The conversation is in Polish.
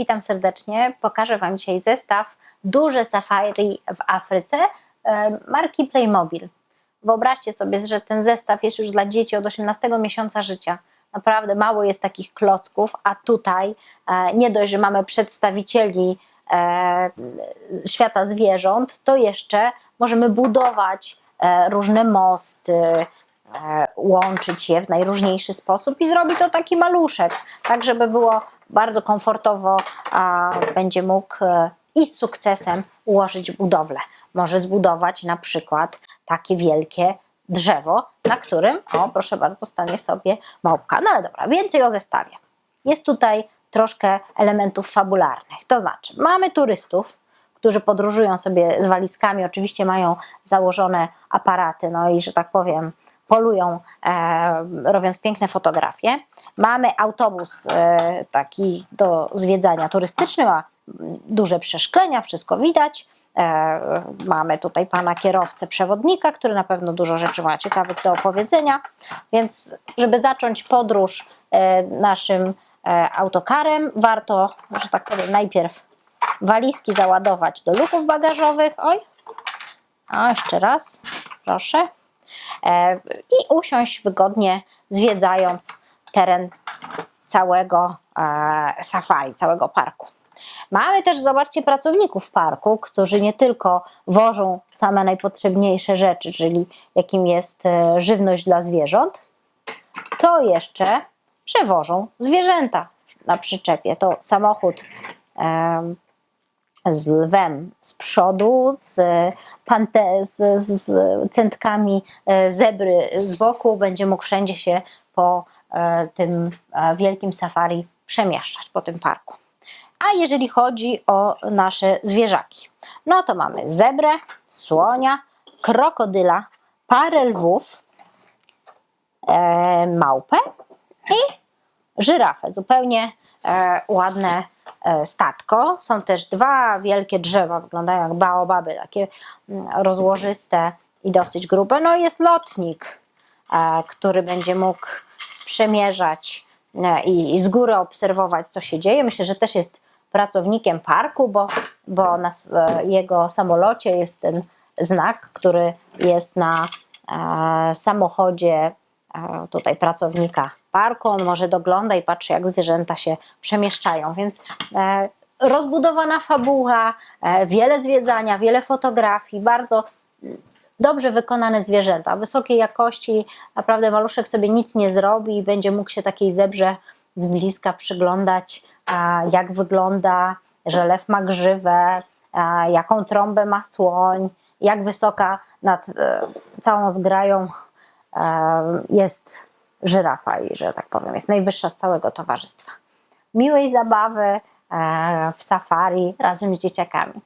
Witam serdecznie. Pokażę Wam dzisiaj zestaw duże safari w Afryce e, marki Playmobil. Wyobraźcie sobie, że ten zestaw jest już dla dzieci od 18 miesiąca życia. Naprawdę mało jest takich klocków, a tutaj e, nie dość, że mamy przedstawicieli e, świata zwierząt, to jeszcze możemy budować różne mosty, łączyć je w najróżniejszy sposób i zrobi to taki maluszek, tak żeby było bardzo komfortowo, a będzie mógł e, i z sukcesem ułożyć budowlę. Może zbudować na przykład takie wielkie drzewo, na którym, o proszę bardzo, stanie sobie małpka. No ale dobra, więcej o zestawie. Jest tutaj troszkę elementów fabularnych, to znaczy mamy turystów, którzy podróżują sobie z walizkami, oczywiście mają założone aparaty, no i że tak powiem, polują, e, robiąc piękne fotografie. Mamy autobus e, taki do zwiedzania turystyczny, ma duże przeszklenia, wszystko widać. E, mamy tutaj pana kierowcę, przewodnika, który na pewno dużo rzeczy ma ciekawych do opowiedzenia. Więc, żeby zacząć podróż naszym autokarem, warto, że tak powiem, najpierw walizki załadować do luków bagażowych. Oj, a jeszcze raz, proszę. E, I usiąść wygodnie, zwiedzając teren całego e, safari, całego parku. Mamy też, zobaczcie, pracowników parku, którzy nie tylko wożą same najpotrzebniejsze rzeczy, czyli jakim jest e, żywność dla zwierząt, to jeszcze przewożą zwierzęta na przyczepie. To samochód z lwem z przodu, z, pante, z, z, centkami e, zebry z boku, będzie mógł wszędzie się po e, tym e, wielkim safari przemieszczać, po tym parku. A jeżeli chodzi o nasze zwierzaki, no to mamy zebrę, słonia, krokodyla, parę lwów, małpę i żyrafę. Zupełnie ładne statko. Są też dwa wielkie drzewa, wyglądają jak baobaby, takie mm, rozłożyste i dosyć grube. No i jest lotnik, e, który będzie mógł przemierzać e, i, z góry obserwować, co się dzieje. Myślę, że też jest pracownikiem parku, bo, bo na e, jego samolocie jest ten znak, który jest na e, samochodzie e, tutaj pracownika parku. On może dogląda i patrzy, jak zwierzęta się przemieszczają. Więc e, rozbudowana fabuła, e, wiele zwiedzania, wiele fotografii, bardzo mm, dobrze wykonane zwierzęta, wysokiej jakości. Naprawdę maluszek sobie nic nie zrobi i będzie mógł się takiej zebrze z bliska przyglądać, jak wygląda, że lew ma grzywę, jaką trąbę ma słoń, jak wysoka nad e, całą zgrają jest żyrafa i że tak powiem, jest najwyższa z całego towarzystwa. Miłej zabawy e, w safari razem z dzieciakami.